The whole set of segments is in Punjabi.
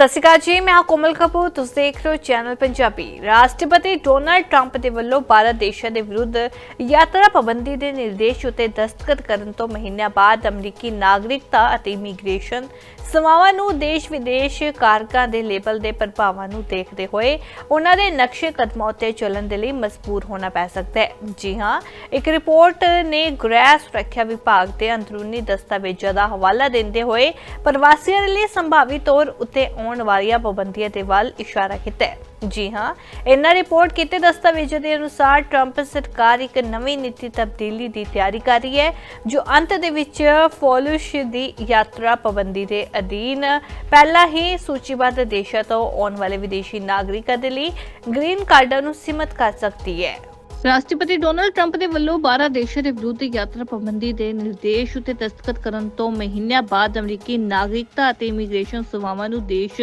ਸਤਿ ਸ਼੍ਰੀ ਅਕਾਲ ਜੀ, ਮੈਂ ਹਾਂ ਕੋਮਲ ਕਪੂਰ, ਤੁਸੀਂ ਦੇਖ ਰਹੇ ਹੋ ਚੈਨਲ ਪੰਜਾਬੀ ਰਾਸ਼ਟਰਪਤੀ ਡੋਨਾਲਡ ਟਰੰਪ ਦੇ ਵੱਲੋਂ ਭਾਰਤ ਦੇਸ਼ਾਂ ਦੇ ਵਿਰੁੱਧ ਯਾਤਰਾ ਪਾਬੰਦੀ ਦੇ ਨਿਰਦੇਸ਼ ਉਤੇ ਦਸਤਖਤ ਕਰਨ ਤੋਂ ਮਹੀਨਿਆਂ ਬਾਅਦ ਅਮਰੀਕੀ ਨਾਗਰਿਕਤਾ ਅਤੇ ਇਮੀਗ੍ਰੇਸ਼ਨ ਸੇਵਾਵਾਂ ਨੂੰ ਦੇਸ਼ ਵਿਦੇਸ਼ ਕਾਰਕਾਂ ਦੇ ਲੇਬਲ ਦੇ ਪ੍ਰਭਾਵਾਂ ਨੂੰ ਦੇਖਦੇ ਹੋਏ ਉਹਨਾਂ ਦੇ ਨਕਸ਼ੇ ਕਦਮਾਂ ਉੱਤੇ ਚੱਲਣ ਦੇ ਲਈ ਮਜਬੂਰ ਹੋਣਾ ਪੈ ਸਕਦਾ ਹੈ। ਜੀ ਹਾਂ, ਇੱਕ ਰਿਪੋਰਟ ਨੇ ਗ੍ਰਹਿ ਸੁਰੱਖਿਆ ਵਿਭਾਗ ਦੇ ਅੰਦਰੂਨੀ ਦਸਤਾਵੇਜ਼ਾਂ ਦਾ ਹਵਾਲਾ ਦਿੰਦੇ ਹੋਏ ਪ੍ਰਵਾਸੀਆਂ ਦੇ ਲਈ ਸੰਭਾਵੀ ਤੌਰ ਉੱਤੇ ਆਉਣ ਵਾਲੀਆਂ ਪਾਬੰਦੀਆਂ ਦੇ ਵੱਲ ਇਸ਼ਾਰਾ ਕੀਤਾ ਹੈ। ਜੀ ਹਾਂ, ਇਹਨਾਂ ਰਿਪੋਰਟ ਕੀਤੇ ਦਸਤਾਵੇਜ਼ਾਂ ਦੇ ਅਨੁਸਾਰ ਟਰੰਪ ਸਰਕਾਰ ਇੱਕ ਨਵੀਂ ਨੀਤੀ ਤਬਦੀਲੀ ਦੀ ਤਿਆਰੀ ਕਰ ਰਹੀ ਹੈ, ਜੋ ਅੰਤ ਦੇ ਵਿੱਚ ਫੋਲੂਸ਼ ਦੀ ਯਾਤਰਾ ਪਾਬੰਦੀ ਦੇ ਅਧੀਨ ਪਹਿਲਾਂ ਹੀ ਸੂਚੀਬੱਧ ਦੇਸ਼ਾਂ ਤੋਂ ਆਉਣ ਵਾਲੇ ਵਿਦੇਸ਼ੀ ਨਾਗਰਿਕਾਂ ਦੇ ਲਈ ਗ੍ਰੀਨ ਕਾਰਡਾਂ ਨੂੰ ਸੀਮਤ ਕਰ ਸਕਦੀ ਹੈ। ਰਾਸ਼ਟਰਪਤੀ ਡੋਨਲਡ ਟਰੰਪ ਦੇ ਵੱਲੋਂ 12 ਦੇਸ਼ਾਂ ਦੇ ਵਿਰੁੱਧ ਯਾਤਰਾ ਪਾਬੰਦੀ ਦੇ ਨਿਰਦੇਸ਼ ਉਤੇ ਦਸਤਖਤ ਕਰਨ ਤੋਂ ਮਹੀਨਿਆਂ ਬਾਅਦ ਅਮਰੀਕੀ ਨਾਗਰਿਕਤਾ ਅਤੇ ਇਮੀਗ੍ਰੇਸ਼ਨ ਸੇਵਾਵਾਂ ਨੂੰ ਦੇਸ਼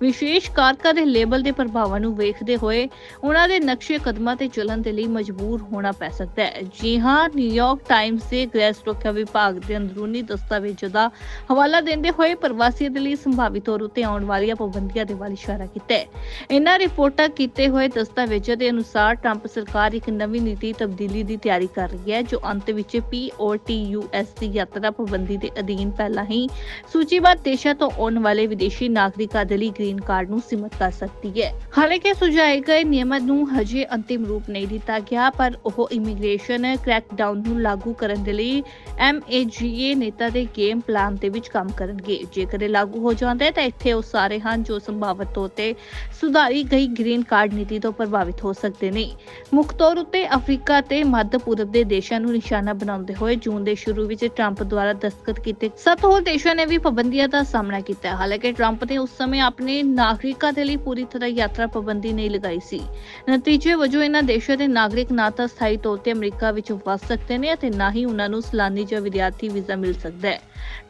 ਵਿਸ਼ੇਸ਼ ਕਾਰਕਾਂ ਦੇ ਲੇਬਲ ਦੇ ਪ੍ਰਭਾਵਾਂ ਨੂੰ ਵੇਖਦੇ ਹੋਏ ਉਹਨਾਂ ਦੇ ਨਕਸ਼ੇ ਕਦਮਾਂ ਤੇ ਚੱਲਣ ਦੇ ਲਈ ਮਜਬੂਰ ਹੋਣਾ ਪੈ ਸਕਦਾ ਹੈ। ਜੀ ਹਾਂ ਨਿਊਯਾਰਕ ਟਾਈਮਜ਼ ਦੇ ਗ੍ਰਹਿ ਸੁਰੱਖਿਆ ਵਿਭਾਗ ਦੇ ਅੰਦਰੂਨੀ ਦਸਤਾਵੇਜ਼ਾਂ ਦਾ ਹਵਾਲਾ ਦਿੰਦੇ ਹੋਏ ਪ੍ਰਵਾਸੀਆਂ ਦੇ ਲਈ ਸੰਭਾਵੀ ਤੌਰ ਉਤੇ ਆਉਣ ਵਾਲੀਆਂ ਪਾਬੰਦੀਆਂ ਦੇ ਵੱਲ ਇਸ਼ਾਰਾ ਕੀਤਾ ਹੈ। ਇਹਨਾਂ ਰਿਪੋਰਟਾਂ ਕੀਤੇ ਹੋਏ ਦਸਤਾਵੇਜ਼ਾਂ ਦੇ ਅਨੁਸਾਰ ਟਰੰਪ ਸਰਕਾਰ ਇੱਕ ਨਵੀਂ ਨੀਤੀ ਤਬਦੀਲੀ ਦੀ ਤਿਆਰੀ ਕਰ ਰਹੀ ਹੈ, ਜੋ ਅੰਤ ਵਿੱਚ ਪੀਓਟੀਯੂਐਸ ਦੀ ਯਾਤਰਾ ਪਾਬੰਦੀ ਦੇ ਅਧੀਨ ਪਹਿਲਾਂ ਹੀ ਸੂਚੀਬੱਧ ਦੇਸ਼ਾਂ ਤੋਂ ਆਉਣ ਵਾਲੇ ਵਿਦੇਸ਼ੀ ਨਾਗਰਿਕਾਂ ਦੇ ਲਈ ਗ੍ਰੀਨ ਕਾਰਡ ਨੂੰ ਸੀਮਤ ਕਰ ਸਕਦੀ ਹੈ। ਹਾਲਾਂਕਿ ਸੁਝਾਏ ਗਏ ਨਿਯਮਾਂ ਨੂੰ ਹਜੇ ਅੰਤਿਮ ਰੂਪ ਨਹੀਂ ਦਿੱਤਾ ਗਿਆ, ਪਰ ਉਹ ਇਮੀਗ੍ਰੇਸ਼ਨ ਕ੍ਰੈਕਡਾਊਨ ਨੂੰ ਲਾਗੂ ਕਰਨ ਦੇ ਲਈ ਐਮਏਜੀਏ ਨੇਤਾ ਦੇ ਗੇਮ ਪਲਾਨ ਦੇ ਵਿੱਚ ਕੰਮ ਕਰਨਗੇ। ਜੇਕਰ ਇਹ ਲਾਗੂ ਹੋ ਜਾਂਦਾ ਹੈ, ਤਾਂ ਇੱਥੇ ਉਹ ਸਾਰੇ ਹਨ ਜੋ ਸੰਭਾਵਤ ਤੌਰ ਤੇ ਸੁਧਾਰੀ ਗਈ ਗ੍ਰੀਨ ਕਾਰਡ ਨੀਤੀ ਤੋਂ ਪ੍ਰਭਾਵਿਤ ਹੋ ਸਕਦੇ ਨੇ। ਮੁੱਖ ਤੌਰ ਉੱਤੇ ਅਫਰੀਕਾ ਤੇ ਮੱਧ ਪੂਰਬ ਦੇ ਦੇਸ਼ਾਂ ਨੂੰ ਨਿਸ਼ਾਨਾ ਬਣਾਉਂਦੇ ਹੋਏ ਜੂਨ ਦੇ ਸ਼ੁਰੂ ਵਿੱਚ ਟਰੰਪ ਦੁਆਰਾ ਦਸਤਖਤ ਕੀਤੇ ਸੱਤ ਹੋਰ ਦੇਸ਼ਾਂ ਨੇ ਵੀ ਪਾਬੰਦੀਆਂ ਦਾ ਸਾਹਮਣਾ ਕੀਤਾ। ਹਾਲਾਂਕਿ ਟਰੰਪ ਨੇ ਉਸ ਸਮੇਂ ਆਪਣੇ ਨਾਗਰਿਕਾਂ ਦੇ ਲਈ ਪੂਰੀ ਤਰ੍ਹਾਂ ਯਾਤਰਾ ਪਾਬੰਦੀ ਨਹੀਂ ਲਗਾਈ ਸੀ। ਨਤੀਜੇ ਵਜੋਂ ਇਹਨਾਂ ਦੇਸ਼ਾਂ ਦੇ ਨਾਗਰਿਕ ਨਾ ਤਾਂ ਸਥਾਈ ਤੌਰ ਤੇ ਅਮਰੀਕਾ ਵਿੱਚ ਵਸ ਸਕਦੇ ਨੇ ਅਤੇ ਨਾ ਹੀ ਉਹਨਾਂ ਨੂੰ ਸੈਲਾਨੀ ਜਾਂ ਵਿਦਿਆਰਥੀ ਵੀਜ਼ਾ ਮਿਲ ਸਕਦਾ ਹੈ।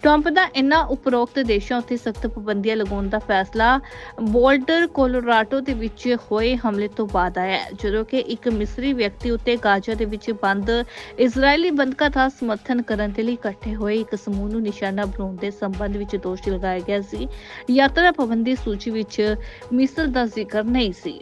ਟਰੰਪ ਦਾ ਇਨ੍ਹਾਂ ਉਪਰੋਕਤ ਦੇਸ਼ਾਂ ਉੱਤੇ ਸਖਤ ਪਾਬੰਦੀਆਂ ਲਗਾਉਣ ਦਾ ਫੈਸਲਾ ਬੋਲਡਰ ਕੋਲੋਰਾਡੋ ਦੇ ਵਿੱਚ ਹੋਏ ਹਮਲੇ ਤੋਂ ਬਾਅਦ ਆਇਆ ਜਦੋਂ ਕਿ ਇੱਕ ਮਿਸਰੀ ਵਿਅਕਤੀ ਉੱਤੇ ਗਾਜ਼ਾ ਦੇ ਵਿੱਚ ਬੰਦ ਇਜ਼ਰਾਈਲੀ ਬੰਦਕਾਂ ਦਾ ਸਮਰਥਨ ਕਰਨ ਦੇ ਲਈ ਇਕੱਠੇ ਹੋਏ ਇੱਕ ਸਮੂਹ ਨੂੰ ਨਿਸ਼ਾਨਾ ਬਣਾਉਣ ਦੇ ਸੰਬੰਧ ਵਿੱਚ ਦੋਸ਼ ਲਗਾਇਆ ਗਿਆ ਸੀ। ਯਾਤਰਾ ਪਾਬੰਦੀ ਸੂਚੀ ਵਿੱਚ ਮਿਸਰ ਦਾ ਜ਼ਿਕਰ ਨਹੀਂ ਸੀ।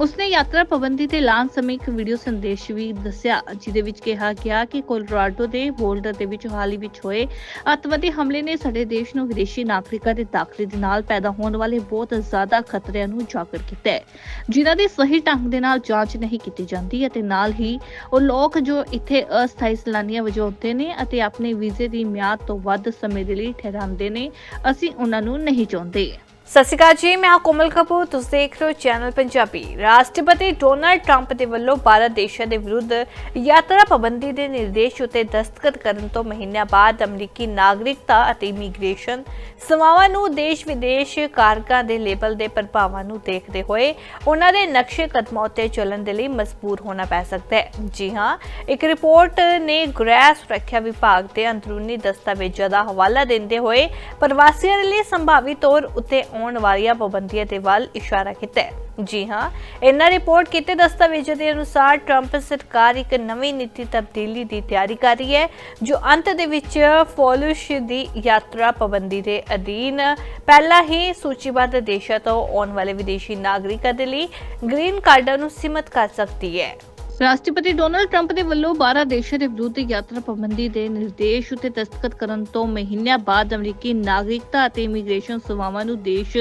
ਉਸਨੇ ਯਾਤਰਾ ਪਾਬੰਦੀ ਤੇ ਐਲਾਨ ਸਮੇਂ ਇੱਕ ਵੀਡੀਓ ਸੰਦੇਸ਼ ਵੀ ਦੱਸਿਆ, ਜਿਹਦੇ ਵਿੱਚ ਕਿਹਾ ਗਿਆ ਕਿ ਕੋਲੋਰਾਡੋ ਦੇ ਬੋਲਡਰ ਦੇ ਵਿੱਚ ਹਾਲ ਹੀ ਵਿੱਚ ਹੋਏ ਅੱਤਵਾਦੀ ਹਮਲੇ ਨੇ ਸਾਡੇ ਦੇਸ਼ ਨੂੰ ਵਿਦੇਸ਼ੀ ਨਾਗਰਿਕਾਂ ਦੇ ਦਾਖਲੇ ਦੇ ਨਾਲ ਪੈਦਾ ਹੋਣ ਵਾਲੇ ਬਹੁਤ ਜ਼ਿਆਦਾ ਖਤਰਿਆਂ ਨੂੰ ਉਜਾਗਰ ਕੀਤਾ ਹੈ। ਜਿਨ੍ਹਾਂ ਦੀ ਸਹੀ ਢੰਗ ਦੇ ਨਾਲ ਜਾਂਚ ਨਹੀਂ ਕੀਤੀ ਜਾਂਦੀ ਅਤੇ ਨਾਲ ਹੀ ਉਹ ਲੋਕ ਜੋ ਇੱਥੇ ਅਸਥਾਈ ਸੈਲਾਨੀਆਂ ਵਜੋਂ ਆਉਂਦੇ ਨੇ ਅਤੇ ਆਪਣੇ ਵੀਜ਼ੇ ਦੀ ਮਿਆਦ ਤੋਂ ਵੱਧ ਸਮੇਂ ਦੇ ਲਈ ਠਹਿਰਾਉਂਦੇ ਨੇ, ਅਸੀਂ ਉਹਨਾਂ ਨੂੰ ਨਹੀਂ ਚਾਹੁੰਦੇ। ਸਤਿ ਸ਼੍ਰੀ ਅਕਾਲ ਜੀ, ਮੈਂ ਹਾਂ ਕੋਮਲ ਕਪੂਰ। ਤੁਸੀਂ ਦੇਖ ਰਹੇ ਹੋ ਚੈਨਲ ਪੰਜਾਬੀ। ਰਾਸ਼ਟਰਪਤੀ ਡੋਨਲਡ ਟਰੰਪ ਦੇ ਵੱਲੋਂ ਭਾਰਤ ਦੇਸ਼ਾਂ ਦੇ ਵਿਰੁੱਧ ਯਾਤਰਾ ਪਾਬੰਦੀ ਦੇ ਨਿਰਦੇਸ਼ ਉਤੇ ਦਸਤਖਤ ਕਰਨ ਤੋਂ ਮਹੀਨਿਆਂ ਬਾਅਦ ਅਮਰੀਕੀ ਨਾਗਰਿਕਤਾ ਅਤੇ ਇਮੀਗ੍ਰੇਸ਼ਨ ਸੇਵਾਵਾਂ ਨੂੰ ਦੇਸ਼ ਵਿਦੇਸ਼ ਕਾਰਕਾਂ ਦੇ ਲੇਬਲ ਦੇ ਪ੍ਰਭਾਵਾਂ ਨੂੰ ਦੇਖਦੇ ਹੋਏ ਉਹਨਾਂ ਦੇ ਨਕਸ਼ੇ ਕਦਮਾਂ ਉੱਤੇ ਚੱਲਣ ਦੇ ਲਈ ਮਜਬੂਰ ਹੋਣਾ ਪੈ ਸਕਦਾ ਹੈ। ਜੀ ਹਾਂ, ਇੱਕ ਰਿਪੋਰਟ ਨੇ ਗ੍ਰਹਿ ਸੁਰੱਖਿਆ ਵਿਭਾਗ ਦੇ ਅੰਦਰੂਨੀ ਦਸਤਾਵੇਜ਼ਾਂ ਦਾ ਹਵਾਲਾ ਦਿੰਦੇ ਹੋਏ ਪ੍ਰਵਾਸੀਆਂ ਦੇ ਲਈ ਸੰਭਾਵੀ ਤੌਰ ਉੱਤੇ ਆਉਣ ਵਾਲੀਆਂ ਪਾਬੰਦੀਆਂ ਦੇ ਵੱਲ ਇਸ਼ਾਰਾ ਕੀਤਾ ਹੈ। ਜੀ ਹਾਂ, ਇਹਨਾਂ ਰਿਪੋਰਟ ਕੀਤੇ ਦਸਤਾਵੇਜ਼ਾਂ ਦੇ ਅਨੁਸਾਰ ਟਰੰਪ ਸਰਕਾਰ ਇੱਕ ਨਵੀਂ ਨੀਤੀ ਤਬਦੀਲੀ ਦੀ ਤਿਆਰੀ ਕਰ ਰਹੀ ਹੈ, ਜੋ ਅੰਤ ਦੇ ਵਿੱਚ ਫੋਲੂਸ਼ ਦੀ ਯਾਤਰਾ ਪਾਬੰਦੀ ਦੇ ਅਧੀਨ ਪਹਿਲਾਂ ਹੀ ਸੂਚੀਬੱਧ ਦੇਸ਼ਾਂ ਤੋਂ ਆਉਣ ਵਾਲੇ ਵਿਦੇਸ਼ੀ ਨਾਗਰਿਕਾਂ ਦੇ ਲਈ ਗ੍ਰੀਨ ਕਾਰਡਾਂ ਨੂੰ ਸੀਮਤ ਕਰ ਸਕਦੀ ਹੈ। ਰਾਸ਼ਟਰਪਤੀ ਡੋਨਲਡ ਟਰੰਪ ਦੇ ਵੱਲੋਂ 12 ਦੇਸ਼ਾਂ ਦੇ ਵਿਰੁੱਧ ਯਾਤਰਾ ਪਾਬੰਦੀ ਦੇ ਨਿਰਦੇਸ਼ ਉਤੇ ਦਸਤਖਤ ਕਰਨ ਤੋਂ ਮਹੀਨਿਆਂ ਬਾਅਦ ਅਮਰੀਕੀ ਨਾਗਰਿਕਤਾ ਅਤੇ ਇਮੀਗ੍ਰੇਸ਼ਨ ਸੇਵਾਵਾਂ ਨੂੰ ਦੇਸ਼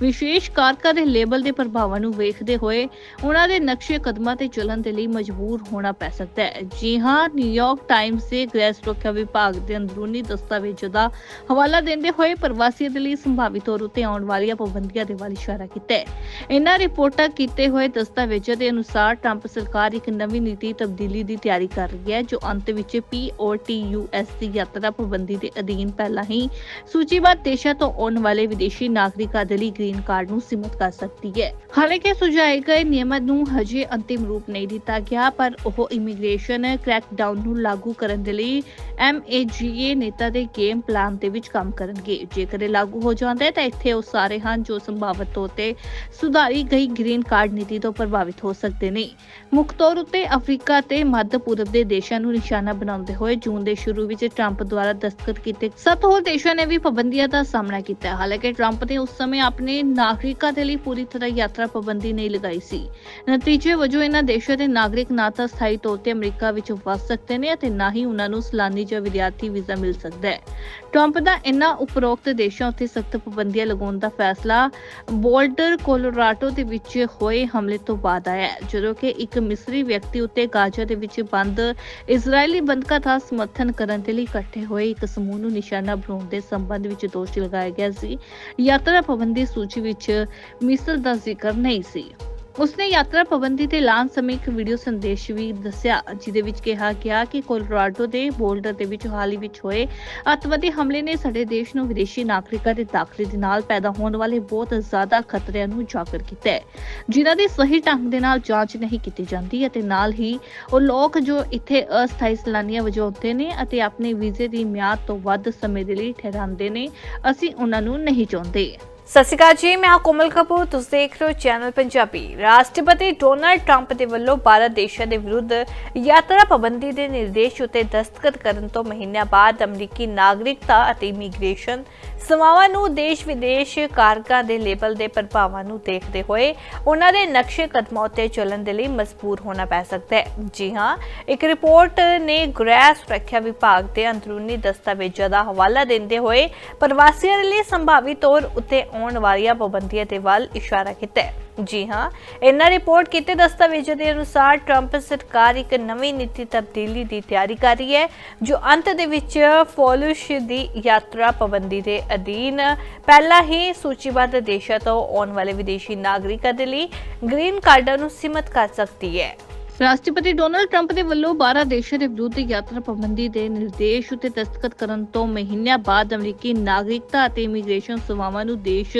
ਵਿਸ਼ੇਸ਼ ਕਾਰਕਾਂ ਦੇ ਲੇਬਲ ਦੇ ਪ੍ਰਭਾਵਾਂ ਨੂੰ ਵੇਖਦੇ ਹੋਏ ਉਹਨਾਂ ਦੇ ਨਕਸ਼ੇ ਕਦਮਾਂ ਤੇ ਚੱਲਣ ਦੇ ਲਈ ਮਜਬੂਰ ਹੋਣਾ ਪੈ ਸਕਦਾ ਹੈ। ਜੀ ਹਾਂ ਨਿਊਯਾਰਕ ਟਾਈਮਜ਼ ਦੇ ਗ੍ਰਹਿ ਸੁਰੱਖਿਆ ਵਿਭਾਗ ਦੇ ਅੰਦਰੂਨੀ ਦਸਤਾਵੇਜ਼ਾਂ ਦਾ ਹਵਾਲਾ ਦਿੰਦੇ ਹੋਏ ਪ੍ਰਵਾਸੀਆਂ ਦੇ ਲਈ ਸੰਭਾਵੀ ਤੌਰ ਉਤੇ ਆਉਣ ਵਾਲੀਆਂ ਪਾਬੰਦੀਆਂ ਦੇ ਵੱਲ ਇਸ਼ਾਰਾ ਕੀਤਾ ਹੈ। ਇਹਨਾਂ ਰਿਪੋਰਟਾਂ ਕੀਤੇ ਹੋਏ ਦਸਤਾਵੇਜ਼ਾਂ ਦੇ ਅਨੁਸਾਰ ਟਰੰਪ ਸਰਕਾਰ ਇੱਕ ਨਵੀਂ ਨੀਤੀ ਤਬਦੀਲੀ ਦੀ ਤਿਆਰੀ ਕਰ ਰਹੀ ਹੈ, ਜੋ ਅੰਤ ਵਿੱਚ ਪੀਓਟੀਯੂਐਸ ਦੀ ਯਾਤਰਾ ਪਾਬੰਦੀ ਦੇ ਅਧੀਨ ਪਹਿਲਾਂ ਹੀ ਸੂਚੀਬੱਧ ਦੇਸ਼ਾਂ ਤੋਂ ਆਉਣ ਵਾਲੇ ਵਿਦੇਸ਼ੀ ਨਾਗਰਿਕਾਂ ਦੇ ਲਈ ਗ੍ਰੀਨ ਕਾਰਡ ਨੂੰ ਸੀਮਤ ਕਰ ਸਕਦੀ ਹੈ। ਹਾਲਾਂਕਿ ਸੁਝਾਏ ਗਏ ਨਿਯਮਾਂ ਨੂੰ ਹਜੇ ਅੰਤਿਮ ਰੂਪ ਨਹੀਂ ਦਿੱਤਾ ਗਿਆ, ਪਰ ਉਹ ਇਮੀਗ੍ਰੇਸ਼ਨ ਕ੍ਰੈਕਡਾਊਨ ਨੂੰ ਲਾਗੂ ਕਰਨ ਦੇ ਲਈ ਐਮਏਜੀਏ ਨੇਤਾ ਦੇ ਗੇਮ ਪਲਾਨ ਦੇ ਵਿੱਚ ਕੰਮ ਕਰਨਗੇ। ਜੇਕਰ ਇਹ ਲਾਗੂ ਹੋ ਜਾਂਦਾ ਹੈ, ਤਾਂ ਇੱਥੇ ਉਹ ਸਾਰੇ ਹਨ ਜੋ ਸੰਭਾਵਤ ਤੌਰ ਤੇ ਸੁਧਾਰੀ ਗਈ ਗ੍ਰੀਨ ਕਾਰਡ ਨੀਤੀ ਤੋਂ ਪ੍ਰਭਾਵਿਤ ਹੋ ਸਕਦੇ ਨੇ। ਮੁੱਖ ਤੌਰ ਉੱਤੇ ਅਫਰੀਕਾ ਤੇ ਮੱਧ ਪੂਰਬ ਦੇ ਦੇਸ਼ਾਂ ਨੂੰ ਨਿਸ਼ਾਨਾ ਬਣਾਉਂਦੇ ਹੋਏ ਜੂਨ ਦੇ ਸ਼ੁਰੂ ਵਿੱਚ ਟਰੰਪ ਦੁਆਰਾ ਦਸਤਖਤ ਕੀਤੇ ਸੱਤ ਹੋਰ ਦੇਸ਼ਾਂ ਨੇ ਵੀ ਪਾਬੰਦੀਆਂ ਦਾ ਸਾਹਮਣਾ ਕੀਤਾ ਹੈ। ਹਾਲਾਂਕਿ ਟਰੰਪ ਨੇ ਉਸ ਸਮੇਂ ਆਪਣੇ ਨਾਗਰਿਕਾਂ ਦੇ ਲਈ ਪੂਰੀ ਤਰ੍ਹਾਂ ਯਾਤਰਾ ਪਾਬੰਦੀ ਨਹੀਂ ਲਗਾਈ ਸੀ ਨਤੀਜੇ ਵਜੋਂ ਇਹਨਾਂ ਦੇਸ਼ਾਂ ਦੇ ਨਾਗਰਿਕ ਨਾ ਤਾਂ ਸਥਾਈ ਤੌਰ ਤੇ ਅਮਰੀਕਾ ਵਿੱਚ ਵਸ ਸਕਦੇ ਨੇ ਅਤੇ ਨਾ ਹੀ ਉਹਨਾਂ ਨੂੰ ਸਲਾਨੀ ਜਾਂ ਵਿਦਿਆਰਥੀ ਵੀਜ਼ਾ ਮਿਲ ਸਕਦਾ ਹੈ ਟਰੰਪ ਦਾ ਇਹਨਾਂ ਉਪਰੋਕਤ ਦੇਸ਼ਾਂ ਉੱਤੇ ਸਖਤ ਪਾਬੰਦੀਆਂ ਲਗਾਉਣ ਦਾ ਫੈਸਲਾ ਬੋਲਡਰ ਕੋਲੋਰਾਡੋ ਦੇ ਵਿੱਚ ਹੋਏ ਹਮਲੇ ਤੋਂ ਬਾਅਦ ਆਇਆ ਜਦੋਂ ਕਿ ਇੱਕ ਮਿਸਰੀ ਵਿਅਕਤੀ ਉੱਤੇ ਗਾਜ਼ਾ ਦੇ ਵਿੱਚ ਬੰਦ ਇਜ਼ਰਾਈਲੀ ਬੰਦਕਾਂ ਦਾ ਸਮਰਥਨ ਕਰਨ ਦੇ ਲਈ ਇਕੱਠੇ ਹੋਏ ਇੱਕ ਸਮੂਹ ਨੂੰ ਨਿਸ਼ਾਨਾ ਬਣਾਉਣ ਦੇ ਸੰਬੰਧ ਵਿੱਚ ਦੋਸ਼ ਲਗਾਇਆ ਗਿਆ ਸੀ। ਯਾਤਰਾ ਪਾਬੰਦੀ ਸੂਚੀ ਵਿੱਚ ਮਿਸਰ ਦਾ ਜ਼ਿਕਰ ਨਹੀਂ ਸੀ। ਉਸਨੇ ਯਾਤਰਾ ਪਾਬੰਦੀ ਤੇ ਐਲਾਨ ਸਮੇਂ ਇੱਕ ਵੀਡੀਓ ਸੰਦੇਸ਼ ਵੀ ਦੱਸਿਆ, ਜਿਹਦੇ ਵਿੱਚ ਕਿਹਾ ਗਿਆ ਕਿ ਕੋਲੋਰਾਡੋ ਦੇ ਬੋਲਡਰ ਦੇ ਵਿੱਚ ਹਾਲ ਹੀ ਵਿੱਚ ਹੋਏ ਅੱਤਵਾਦੀ ਹਮਲੇ ਨੇ ਸਾਡੇ ਦੇਸ਼ ਨੂੰ ਵਿਦੇਸ਼ੀ ਨਾਗਰਿਕਾਂ ਦੇ ਦਾਖਲੇ ਦੇ ਨਾਲ ਪੈਦਾ ਹੋਣ ਵਾਲੇ ਬਹੁਤ ਜ਼ਿਆਦਾ ਖਤਰਿਆਂ ਨੂੰ ਉਜਾਗਰ ਕੀਤਾ ਹੈ, ਜਿਨ੍ਹਾਂ ਦੀ ਸਹੀ ਢੰਗ ਦੇ ਨਾਲ ਜਾਂਚ ਨਹੀਂ ਕੀਤੀ ਜਾਂਦੀ ਅਤੇ ਨਾਲ ਹੀ ਉਹ ਲੋਕ ਜੋ ਇੱਥੇ ਅਸਥਾਈ ਸੈਲਾਨੀਆਂ ਵਜੋਂ ਆਉਂਦੇ ਨੇ ਅਤੇ ਆਪਣੇ ਵੀਜ਼ੇ ਦੀ ਮਿਆਦ ਤੋਂ ਵੱਧ ਸਮੇਂ ਦੇ ਲਈ ਠਹਿਰਾਉਂਦੇ ਨੇ, ਅਸੀਂ ਉਹਨਾਂ ਨੂੰ ਨਹੀਂ ਚਾਹੁੰਦੇ। ਸਤਿ ਸ਼੍ਰੀ ਅਕਾਲ ਜੀ, ਮੈਂ ਹਾਂ ਕੋਮਲ ਕਪੂਰ। ਤੁਸੀਂ ਦੇਖ ਰਹੇ ਹੋ ਚੈਨਲ ਪੰਜਾਬੀ। ਰਾਸ਼ਟਰਪਤੀ ਡੋਨਾਲਡ ਟਰੰਪ ਦੇ ਵੱਲੋਂ ਭਾਰਤ ਦੇਸ਼ਾਂ ਦੇ ਵਿਰੁੱਧ ਯਾਤਰਾ ਪਾਬੰਦੀ ਦੇ ਨਿਰਦੇਸ਼ ਉਤੇ ਦਸਤਖਤ ਕਰਨ ਤੋਂ ਮਹੀਨਿਆਂ ਬਾਅਦ ਅਮਰੀਕੀ ਨਾਗਰਿਕਤਾ ਅਤੇ ਇਮੀਗ੍ਰੇਸ਼ਨ ਸੇਵਾਵਾਂ ਨੂੰ ਦੇਸ਼ ਵਿਦੇਸ਼ ਕਾਰਕਾਂ ਦੇ ਲੇਬਲ ਦੇ ਪ੍ਰਭਾਵਾਂ ਨੂੰ ਦੇਖਦੇ ਹੋਏ ਉਹਨਾਂ ਦੇ ਨਕਸ਼ੇ ਕਦਮਾਂ ਉੱਤੇ ਚੱਲਣ ਦੇ ਲਈ ਮਜਬੂਰ ਹੋਣਾ ਪੈ ਸਕਦਾ ਹੈ। ਜੀ ਹਾਂ, ਇੱਕ ਰਿਪੋਰਟ ਨੇ ਗ੍ਰਹਿ ਸੁਰੱਖਿਆ ਵਿਭਾਗ ਦੇ ਅੰਦਰੂਨੀ ਦਸਤਾਵੇਜ਼ਾਂ ਦਾ ਹਵਾਲਾ ਦਿੰਦੇ ਹੋਏ ਪ੍ਰਵਾਸੀਆਂ ਦੇ ਲਈ ਸੰਭਾਵੀ ਤੌਰ ਉੱਤੇ ਆਉਣ ਵਾਲੀਆਂ ਪਾਬੰਦੀਆਂ ਦੇ ਵੱਲ ਇਸ਼ਾਰਾ ਕੀਤਾ ਹੈ। ਜੀ ਹਾਂ, ਇਹਨਾਂ ਰਿਪੋਰਟ ਕੀਤੇ ਦਸਤਾਵੇਜ਼ਾਂ ਦੇ ਅਨੁਸਾਰ ਟਰੰਪ ਸਰਕਾਰ ਇੱਕ ਨਵੀਂ ਨੀਤੀ ਤਬਦੀਲੀ ਦੀ ਤਿਆਰੀ ਕਰ ਰਹੀ ਹੈ, ਜੋ ਅੰਤ ਦੇ ਵਿੱਚ ਫੋਲੂਸ਼ ਦੀ ਯਾਤਰਾ ਪਾਬੰਦੀ ਦੇ ਅਧੀਨ ਪਹਿਲਾਂ ਹੀ ਸੂਚੀਬੱਧ ਦੇਸ਼ਾਂ ਤੋਂ ਆਉਣ ਵਾਲੇ ਵਿਦੇਸ਼ੀ ਨਾਗਰਿਕਾਂ ਦੇ ਲਈ ਗ੍ਰੀਨ ਕਾਰਡਾਂ ਨੂੰ ਸੀਮਤ ਕਰ ਸਕਦੀ ਹੈ। ਰਾਸ਼ਟਰਪਤੀ ਡੋਨਲਡ ਟਰੰਪ ਦੇ ਵੱਲੋਂ 12 ਦੇਸ਼ਾਂ ਦੇ ਵਿਰੁੱਧ ਯਾਤਰਾ ਪਾਬੰਦੀ ਦੇ ਨਿਰਦੇਸ਼ ਉਤੇ ਦਸਤਖਤ ਕਰਨ ਤੋਂ ਮਹੀਨਿਆਂ ਬਾਅਦ ਅਮਰੀਕੀ ਨਾਗਰਿਕਤਾ ਅਤੇ ਇਮੀਗ੍ਰੇਸ਼ਨ ਸੇਵਾਵਾਂ ਨੂੰ ਦੇਸ਼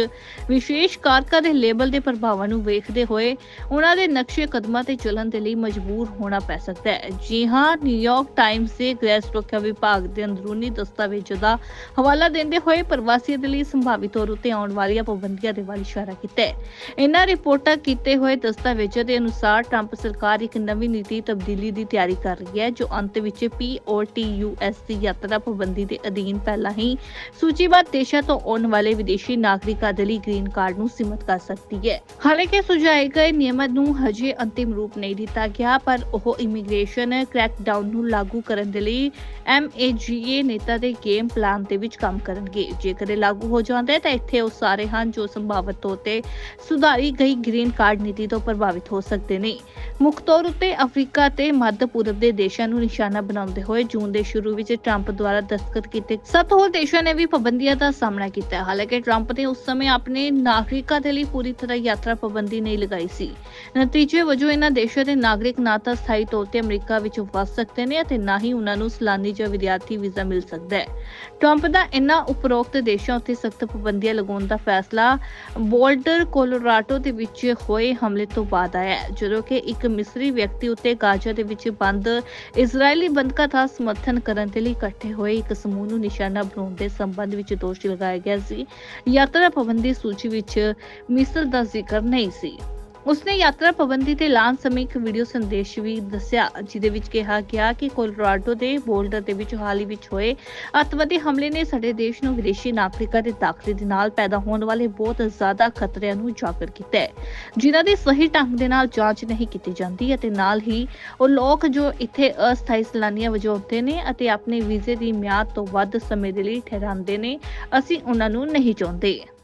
ਵਿਸ਼ੇਸ਼ ਕਾਰਕਾਂ ਦੇ ਲੇਬਲ ਦੇ ਪ੍ਰਭਾਵਾਂ ਨੂੰ ਵੇਖਦੇ ਹੋਏ ਉਹਨਾਂ ਦੇ ਨਕਸ਼ੇ ਕਦਮਾਂ ਤੇ ਚੱਲਣ ਦੇ ਲਈ ਮਜਬੂਰ ਹੋਣਾ ਪੈ ਸਕਦਾ ਹੈ। ਜੀ ਹਾਂ ਨਿਊਯਾਰਕ ਟਾਈਮਜ਼ ਦੇ ਗ੍ਰਹਿ ਸੁਰੱਖਿਆ ਵਿਭਾਗ ਦੇ ਅੰਦਰੂਨੀ ਦਸਤਾਵੇਜ਼ਾਂ ਦਾ ਹਵਾਲਾ ਦਿੰਦੇ ਹੋਏ ਪ੍ਰਵਾਸੀਆਂ ਦੇ ਲਈ ਸੰਭਾਵੀ ਤੌਰ ਉਤੇ ਆਉਣ ਵਾਲੀਆਂ ਪਾਬੰਦੀਆਂ ਦੇ ਵੱਲ ਇਸ਼ਾਰਾ ਕੀਤਾ ਹੈ। ਇਹਨਾਂ ਰਿਪੋਰਟਾਂ ਕੀਤੇ ਹੋਏ ਦਸਤਾਵੇਜ਼ਾਂ ਦੇ ਅਨੁਸਾਰ ਟਰੰਪ ਸਰਕਾਰ ਇੱਕ ਨਵੀਂ ਨੀਤੀ ਤਬਦੀਲੀ ਦੀ ਤਿਆਰੀ ਕਰ ਰਹੀ ਹੈ, ਜੋ ਅੰਤ ਵਿੱਚ ਪੀਓਟੀਯੂਐਸ ਦੀ ਯਾਤਰਾ ਪਾਬੰਦੀ ਦੇ ਅਧੀਨ ਪਹਿਲਾਂ ਹੀ ਸੂਚੀਬੱਧ ਦੇਸ਼ਾਂ ਤੋਂ ਆਉਣ ਵਾਲੇ ਵਿਦੇਸ਼ੀ ਨਾਗਰਿਕਾਂ ਦੇ ਲਈ ਗ੍ਰੀਨ ਕਾਰਡ ਨੂੰ ਸੀਮਤ ਕਰ ਸਕਦੀ ਹੈ। ਹਾਲਾਂਕਿ ਸੁਝਾਏ ਗਏ ਨਿਯਮਾਂ ਨੂੰ ਹਜੇ ਅੰਤਿਮ ਰੂਪ ਨਹੀਂ ਦਿੱਤਾ ਗਿਆ, ਪਰ ਉਹ ਇਮੀਗ੍ਰੇਸ਼ਨ ਕ੍ਰੈਕਡਾਊਨ ਨੂੰ ਲਾਗੂ ਕਰਨ ਦੇ ਲਈ ਐਮਏਜੀਏ ਨੇਤਾ ਦੇ ਗੇਮ ਪਲਾਨ ਦੇ ਵਿੱਚ ਕੰਮ ਕਰਨਗੇ। ਜੇਕਰ ਇਹ ਲਾਗੂ ਹੋ ਜਾਂਦਾ ਹੈ, ਤਾਂ ਇੱਥੇ ਉਹ ਸਾਰੇ ਹਨ ਜੋ ਸੰਭਾਵਤ ਤੌਰ ਤੇ ਸੁਧਾਰੀ ਗਈ ਗ੍ਰੀਨ ਕਾਰਡ ਨੀਤੀ ਤੋਂ ਪ੍ਰਭਾਵਿਤ ਹੋ ਸਕਦੇ ਨੇ। ਮੁੱਖ ਤੌਰ ਉੱਤੇ ਅਫਰੀਕਾ ਤੇ ਮੱਧ ਪੂਰਬ ਦੇ ਦੇਸ਼ਾਂ ਨੂੰ ਨਿਸ਼ਾਨਾ ਬਣਾਉਂਦੇ ਹੋਏ ਜੂਨ ਦੇ ਸ਼ੁਰੂ ਵਿੱਚ ਟਰੰਪ ਦੁਆਰਾ ਦਸਤਖਤ ਕੀਤੇ ਸੱਤ ਹੋਰ ਦੇਸ਼ਾਂ ਨੇ ਵੀ ਪਾਬੰਦੀਆਂ ਦਾ ਸਾਹਮਣਾ ਕੀਤਾ ਹੈ। ਹਾਲਾਂਕਿ ਟਰੰਪ ਨੇ ਉਸ ਸਮੇਂ ਆਪਣੇ ਨਾਗਰਿਕਾਂ ਦੇ ਲਈ ਪੂਰੀ ਤਰ੍ਹਾਂ ਯਾਤਰਾ ਪਾਬੰਦੀ ਨਹੀਂ ਲਗਾਈ ਸੀ ਨਤੀਜੇ ਵਜੋਂ ਇਹਨਾਂ ਦੇਸ਼ਾਂ ਦੇ ਨਾਗਰਿਕ ਨਾ ਤਾਂ ਸਥਾਈ ਤੌਰ ਤੇ ਅਮਰੀਕਾ ਵਿੱਚ ਵਸ ਸਕਦੇ ਨੇ ਅਤੇ ਨਾ ਹੀ ਉਹਨਾਂ ਨੂੰ ਸਲਾਨੀ ਜਾਂ ਵਿਦਿਆਰਥੀ ਵੀਜ਼ਾ ਮਿਲ ਸਕਦਾ ਹੈ ਟਰੰਪ ਦਾ ਇਹਨਾਂ ਉਪਰੋਕਤ ਦੇਸ਼ਾਂ ਉੱਤੇ ਸਖਤ ਪਾਬੰਦੀਆਂ ਲਗਾਉਣ ਦਾ ਫੈਸਲਾ ਬੋਲਡਰ ਕੋਲੋਰਾਡੋ ਦੇ ਵਿੱਚ ਹੋਏ ਹਮਲੇ ਤੋਂ ਬਾਅਦ ਆਇਆ ਜਦੋਂ ਕਿ ਇੱਕ ਮਿਸਰੀ ਵਿਅਕਤੀ ਉੱਤੇ ਗਾਜ਼ਾ ਦੇ ਵਿੱਚ ਬੰਦ ਇਜ਼ਰਾਈਲੀ ਬੰਦਕਾਂ ਦਾ ਸਮਰਥਨ ਕਰਨ ਦੇ ਲਈ ਇਕੱਠੇ ਹੋਏ। ਇੱਕ ਸਮੂਹ ਨੂੰ ਨਿਸ਼ਾਨਾ ਬਣਾਉਣ ਦੇ ਸੰਬੰਧ ਵਿੱਚ ਦੋਸ਼ ਲਗਾਇਆ ਗਿਆ ਸੀ। ਯਾਤਰਾ ਪਾਬੰਦੀ ਸੂਚੀ ਵਿੱਚ ਮਿਸਰ ਦਾ ਜ਼ਿਕਰ ਨਹੀਂ ਸੀ। ਉਸਨੇ ਯਾਤਰਾ ਪਾਬੰਦੀ ਤੇ ਐਲਾਨ ਸਮੇਂ ਇੱਕ ਵੀਡੀਓ ਸੰਦੇਸ਼ ਵੀ ਦੱਸਿਆ, ਜਿਹਦੇ ਵਿੱਚ ਕਿਹਾ ਗਿਆ ਕਿ ਕੋਲੋਰਾਡੋ ਦੇ ਬੋਲਡਰ ਦੇ ਵਿੱਚ ਹਾਲ ਹੀ ਵਿੱਚ ਹੋਏ ਅੱਤਵਾਦੀ ਹਮਲੇ ਨੇ ਸਾਡੇ ਦੇਸ਼ ਨੂੰ ਵਿਦੇਸ਼ੀ ਨਾਗਰਿਕਾਂ ਦੇ ਦਾਖਲੇ ਦੇ ਨਾਲ ਪੈਦਾ ਹੋਣ ਵਾਲੇ ਬਹੁਤ ਜ਼ਿਆਦਾ ਖਤਰਿਆਂ ਨੂੰ ਉਜਾਗਰ ਕੀਤਾ ਹੈ, ਜਿਨ੍ਹਾਂ ਦੀ ਸਹੀ ਢੰਗ ਦੇ ਨਾਲ ਜਾਂਚ ਨਹੀਂ ਕੀਤੀ ਜਾਂਦੀ ਅਤੇ ਨਾਲ ਹੀ ਉਹ ਲੋਕ ਜੋ ਇੱਥੇ ਅਸਥਾਈ ਸੈਲਾਨੀਆਂ ਵਜੋਂ ਆਉਂਦੇ ਨੇ ਅਤੇ ਆਪਣੇ ਵੀਜ਼ੇ ਦੀ ਮਿਆਦ ਤੋਂ ਵੱਧ ਸਮੇਂ ਦੇ ਲਈ ਠਹਿਰਾਉਂਦੇ ਨੇ, ਅਸੀਂ ਉਹਨਾਂ ਨੂੰ ਨਹੀਂ ਚਾਹੁੰਦੇ।